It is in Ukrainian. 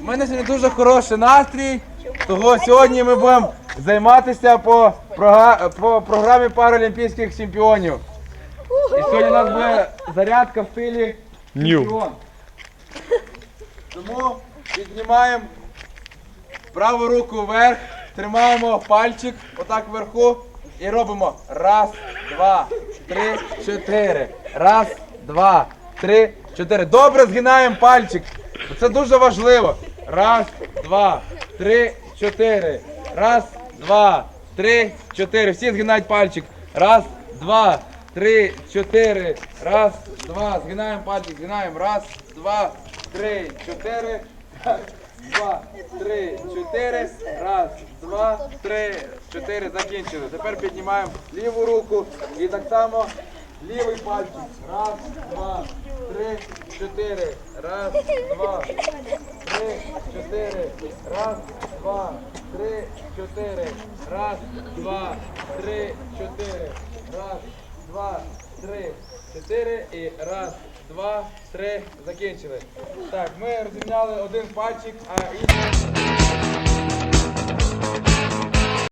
мене сьогодні дуже хороший настрій. Того сьогодні ми будемо займатися по, по програмі паралімпійських чемпіонів. І сьогодні у нас буде зарядка в стилі чемпіон. Тому піднімаємо праву руку вверх, тримаємо пальчик отак вверху і робимо раз, два, три, чотири. Раз, два, три, чотири. Добре згинаємо пальчик. Це дуже важливо. Раз, два, три, чотири. Раз, два, три, чотири. Всі згинають пальчик. Раз, два, три, чотири. Раз, два. Згинаємо пальчик, згинаємо. Раз, два, три, чотири. Раз, два, три, чотири. Раз, два, три, чотири. Закінчили. Тепер піднімаємо ліву руку і так само лівий пальчик. Раз, два, три, чотири. Раз, два, три, чотири. Раз, два, три, чотири. Раз, два, три, чотири. Раз, два, три, чотири. І раз, два, три. Закінчили. Так, ми розрівняли один пальчик, а інший.